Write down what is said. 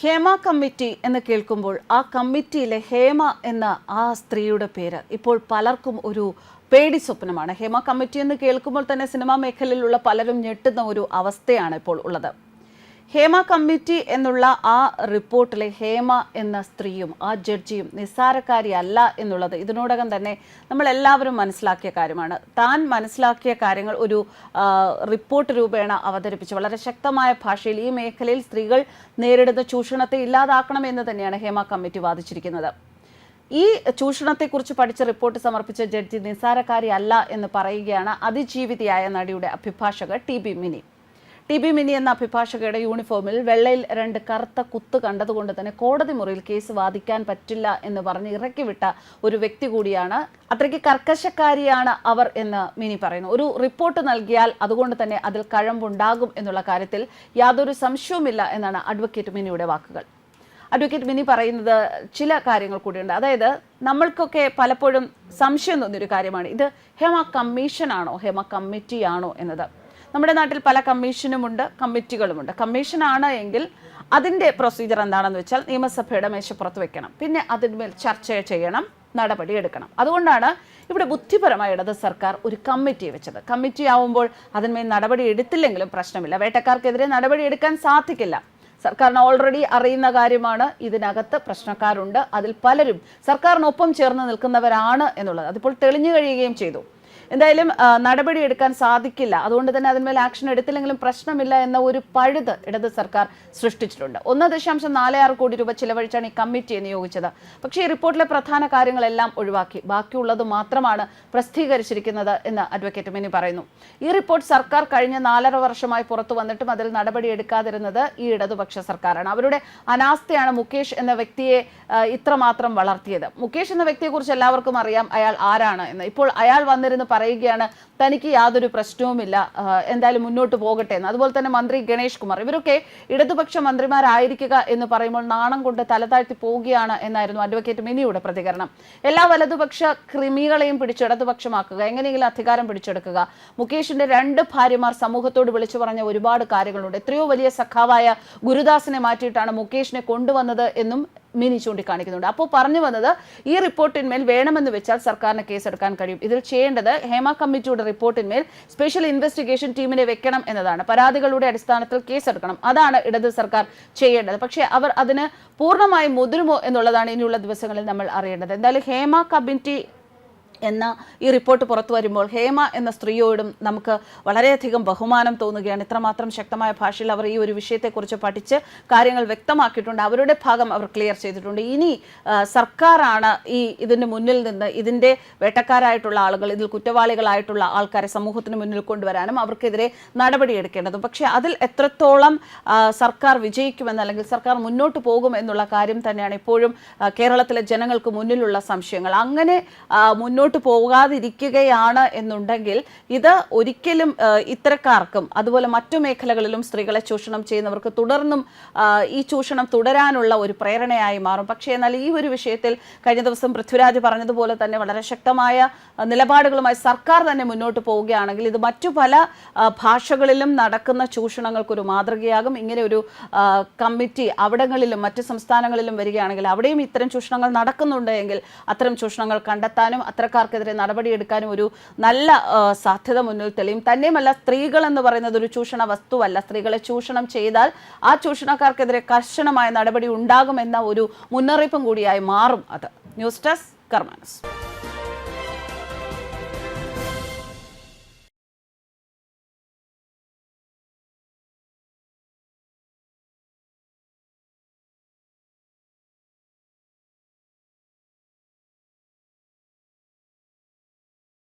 Hema committee എന്ന് കേൾക്കുമ്പോൾ ആ കമ്മിറ്റിയിലെ ഹേമ എന്ന ആ സ്ത്രീയുടെ പേര് ഇപ്പോൾ പലർക്കും ഒരു പേടി സ്വപ്നമാണ്. ഹേമ കമ്മിറ്റി എന്ന് കേൾക്കുമ്പോൾ തന്നെ സിനിമാ മേഖലയിലുള്ള പലരും ഞെട്ടുന്ന ഒരു അവസ്ഥയാണ് ഇപ്പോൾ ഉള്ളത്. ഹേമ കമ്മിറ്റി എന്നുള്ള ആ റിപ്പോർട്ടിലെ ഹേമ എന്ന സ്ത്രീയും ആ ജഡ്ജിയും നിസ്സാരക്കാരിയല്ല എന്നുള്ളത് ഇതിനോടകം തന്നെ നമ്മൾ എല്ലാവരും മനസ്സിലാക്കിയ കാര്യമാണ്. താൻ മനസ്സിലാക്കിയ കാര്യങ്ങൾ ഒരു റിപ്പോർട്ട് രൂപേണ അവതരിപ്പിച്ച്. വളരെ ശക്തമായ ഭാഷയിൽ ഈ മേഖലയിൽ സ്ത്രീകൾ നേരിടുന്ന ചൂഷണത്തെ ഇല്ലാതാക്കണം എന്ന് തന്നെയാണ് ഹേമ കമ്മിറ്റി വാദിച്ചിരിക്കുന്നത്. ഈ ചൂഷണത്തെക്കുറിച്ച് പഠിച്ച റിപ്പോർട്ട് സമർപ്പിച്ച ജഡ്ജി നിസ്സാരക്കാരി അല്ല എന്ന് പറയുകയാണ് അതിജീവിതയായ നടിയുടെ അഭിഭാഷക T B Mini. T B Mini എന്ന അഭിഭാഷകയുടെ യൂണിഫോമിൽ വെള്ളയിൽ രണ്ട് കറുത്ത കുത്ത് കണ്ടതുകൊണ്ട് തന്നെ കോടതി മുറിയിൽ കേസ് വാദിക്കാൻ പറ്റില്ല എന്ന് പറഞ്ഞ് ഇറക്കിവിട്ട ഒരു വ്യക്തി കൂടിയാണ്. അത്രയ്ക്ക് കർക്കശക്കാരിയാണ് അവർ എന്ന് മിനി പറയുന്നു. ഒരു റിപ്പോർട്ട് നൽകിയാൽ അതുകൊണ്ട് തന്നെ അതിൽ കഴമ്പുണ്ടാകും എന്നുള്ള കാര്യത്തിൽ യാതൊരു സംശയവുമില്ല എന്നാണ് അഡ്വക്കേറ്റ് മിനിയുടെ വാക്കുകൾ. അഡ്വക്കേറ്റ് മിനി പറയുന്നത് ചില കാര്യങ്ങൾ കൂടിയുണ്ട്. അതായത് നമ്മൾക്കൊക്കെ പലപ്പോഴും സംശയം തോന്നിയൊരു കാര്യമാണ്. ഇത് ഹേമ കമ്മീഷനാണോ? ഹേമ കമ്മിറ്റിയാണോ എന്നത്. നമ്മുടെ നാട്ടിൽ പല കമ്മീഷനുമുണ്ട് കമ്മിറ്റികളുമുണ്ട്. കമ്മീഷനാണ് എങ്കിൽ അതിന്റെ പ്രൊസീജിയർ എന്താണെന്ന് വെച്ചാൽ നിയമസഭയുടെ മേശപ്പുറത്ത് വെക്കണം. പിന്നെ അതിന്മേൽ ചർച്ച ചെയ്യണം നടപടി എടുക്കണം. അതുകൊണ്ടാണ് ഇവിടെ ബുദ്ധിപരമായ ഇടത് സർക്കാർ ഒരു കമ്മിറ്റി വെച്ചത്. കമ്മിറ്റി ആവുമ്പോൾ അതിന്മേൽ നടപടി എടുത്തില്ലെങ്കിലും പ്രശ്നമില്ല. വേട്ടക്കാർക്കെതിരെ നടപടി എടുക്കാൻ സാധിക്കില്ല. സർക്കാരിന് ഓൾറെഡി അറിയുന്ന കാര്യമാണ് ഇതിനകത്ത് പ്രശ്നക്കാരുണ്ട്. അതിൽ പലരും സർക്കാരിനൊപ്പം ചേർന്ന് നിൽക്കുന്നവരാണ് എന്നുള്ളത്. അതിപ്പോൾ തെളിഞ്ഞു കഴിയുകയും ചെയ്തു. എന്തായാലും നടപടി എടുക്കാൻ സാധിക്കില്ല. അതുകൊണ്ട് തന്നെ അതിന്മേൽ ആക്ഷൻ എടുത്തില്ലെങ്കിലും പ്രശ്നമില്ല എന്ന ഒരു പഴുത് ഇടത് സർക്കാർ സൃഷ്ടിച്ചിട്ടുണ്ട്. ഒന്ന് ദശാംശം നാല് ആറ് കോടി രൂപ ചിലവഴിച്ചാണ് ഈ കമ്മിറ്റിയെ നിയോഗിച്ചത്. പക്ഷേ ഈ റിപ്പോർട്ടിലെ പ്രധാന കാര്യങ്ങളെല്ലാം ഒഴിവാക്കി. ബാക്കിയുള്ളത് മാത്രമാണ് പ്രസിദ്ധീകരിച്ചിരിക്കുന്നത് എന്ന് അഡ്വക്കേറ്റ് മിനി പറയുന്നു. ഈ റിപ്പോർട്ട് സർക്കാർ കഴിഞ്ഞ നാലര വർഷമായി പുറത്തു വന്നിട്ടും അതിൽ നടപടി എടുക്കാതിരുന്നത് ഈ ഇടതുപക്ഷ സർക്കാരാണ്. അവരുടെ അനാസ്ഥയാണ് മുകേഷ് എന്ന വ്യക്തിയെ ഇത്രമാത്രം വളർത്തിയത്. മുകേഷ് എന്ന വ്യക്തിയെക്കുറിച്ച് എല്ലാവർക്കും അറിയാം അയാൾ ആരാണ് എന്ന്. ഇപ്പോൾ അയാൾ വന്നിരുന്ന് പറയുകയാണ് തനിക്ക് യാതൊരു പ്രശ്നവുമില്ല. എന്തായാലും മുന്നോട്ട് പോകട്ടെ എന്ന്. അതുപോലെ തന്നെ മന്ത്രി ഗണേഷ് കുമാർ ഇവരൊക്കെ ഇടതുപക്ഷ മന്ത്രിമാരായിരിക്കുക എന്ന് പറയുമ്പോൾ നാണം കൊണ്ട് തലതാഴ്ത്തി പോവുകയാണ് എന്നായിരുന്നു അഡ്വക്കേറ്റ് മിനിയുടെ പ്രതികരണം. എല്ലാ വലതുപക്ഷ ക്രിമികളെയും പിടിച്ച് ഇടതുപക്ഷമാക്കുക എങ്ങനെയെങ്കിലും അധികാരം പിടിച്ചെടുക്കുക. മുകേഷിന്റെ രണ്ട് ഭാര്യമാർ സമൂഹത്തോട് വിളിച്ചു പറഞ്ഞ ഒരുപാട് കാര്യങ്ങളുണ്ട്. എത്രയോ വലിയ സഖാവായ ഗുരുദാസിനെ മാറ്റിയിട്ടാണ് മുകേഷിനെ കൊണ്ടുവന്നത് എന്നും മിനി ചൂണ്ടിക്കാണിക്കുന്നുണ്ട് അപ്പോൾ പറഞ്ഞു വന്നത് ഈ റിപ്പോർട്ടിന്മേൽ വേണമെന്ന് വെച്ചാൽ സർക്കാരിന് കേസെടുക്കാൻ കഴിയും. ഇതിൽ ചെയ്യേണ്ടത് ഹേമ കമ്മിറ്റിയുടെ റിപ്പോർട്ടിന്മേൽ സ്പെഷ്യൽ ഇൻവെസ്റ്റിഗേഷൻ ടീമിനെ വെക്കണം എന്നതാണ്. പരാതികളുടെ അടിസ്ഥാനത്തിൽ കേസെടുക്കണം. അതാണ് ഇടത് സർക്കാർ ചെയ്യേണ്ടത്. പക്ഷേ അവർ അതിന് പൂർണമായും മുതിരുമോ എന്നുള്ളതാണ് ഇനിയുള്ള ദിവസങ്ങളിൽ നമ്മൾ അറിയേണ്ടത്. എന്തായാലും ഹേമ കമ്മിറ്റി എന്ന ഈ റിപ്പോർട്ട് പുറത്തു വരുമ്പോൾ ഹേമ എന്ന സ്ത്രീയോടും നമുക്ക് വളരെയധികം ബഹുമാനം തോന്നുകയാണ്. ഇത്രമാത്രം ശക്തമായ ഭാഷയിൽ അവർ ഈ ഒരു വിഷയത്തെക്കുറിച്ച് പഠിച്ച് കാര്യങ്ങൾ വ്യക്തമാക്കിയിട്ടുണ്ട്. അവരുടെ ഭാഗം അവർ ക്ലിയർ ചെയ്തിട്ടുണ്ട്. ഇനി സർക്കാരാണ് ഈ ഇതിന് മുന്നിൽ നിന്ന് ഇതിന്റെ വേട്ടക്കാരായിട്ടുള്ള ആളുകൾ ഇതിൽ കുറ്റവാളികളായിട്ടുള്ള ആൾക്കാരെ സമൂഹത്തിന് മുന്നിൽ കൊണ്ടുവരാനും അവർക്കെതിരെ നടപടിയെടുക്കേണ്ടതും പക്ഷേ അതിൽ എത്രത്തോളം സർക്കാർ വിജയിക്കുമെന്ന് അല്ലെങ്കിൽ സർക്കാർ മുന്നോട്ട് പോകും എന്നുള്ള കാര്യം തന്നെയാണ് ഇപ്പോഴും കേരളത്തിലെ ജനങ്ങൾക്ക് മുന്നിലുള്ള സംശയങ്ങൾ. അങ്ങനെ ആ, മുന്നോട്ട് പോകാതിരിക്കുകയാണ് എന്നുണ്ടെങ്കിൽ ഇത് ഒരിക്കലും ഇത്തരക്കാർക്കും അതുപോലെ മറ്റു മേഖലകളിലും സ്ത്രീകളെ ചൂഷണം ചെയ്യുന്നവർക്ക് തുടർന്നും ഈ ചൂഷണം തുടരാനുള്ള ഒരു പ്രേരണയായി മാറും. പക്ഷേ എന്നാൽ ഈ ഒരു വിഷയത്തിൽ കഴിഞ്ഞ ദിവസം പൃഥ്വിരാജ് പറഞ്ഞതുപോലെ തന്നെ വളരെ ശക്തമായ നിലപാടുകളുമായി സർക്കാർ തന്നെ മുന്നോട്ട് പോവുകയാണെങ്കിൽ ഇത് മറ്റു പല ഭാഷകളിലും നടക്കുന്ന ചൂഷണങ്ങൾക്കൊരു മാതൃകയാകും. ഇങ്ങനെ ഒരു കമ്മിറ്റി അവിടങ്ങളിലും മറ്റ് സംസ്ഥാനങ്ങളിലും വരികയാണെങ്കിൽ അവിടെയും ഇത്തരം ചൂഷണങ്ങൾ നടക്കുന്നുണ്ട് എങ്കിൽ അത്തരം ചൂഷണങ്ങൾ കണ്ടെത്താനും അത്തരക്കാർക്കെതിരെ നടപടിയെടുക്കാനും ഒരു നല്ല സാധ്യത മുന്നിൽ തെളിയും. തന്നെയുമല്ല സ്ത്രീകൾ എന്ന് പറയുന്നത് ഒരു ചൂഷണ വസ്തുവല്ല. സ്ത്രീകളെ ചൂഷണം ചെയ്താൽ ആ ചൂഷണക്കാർക്കെതിരെ കർശനമായ നടപടി ഉണ്ടാകുമെന്ന ഒരു മുന്നറിയിപ്പും കൂടിയായി മാറും അത്. News desk കർമാനസ്.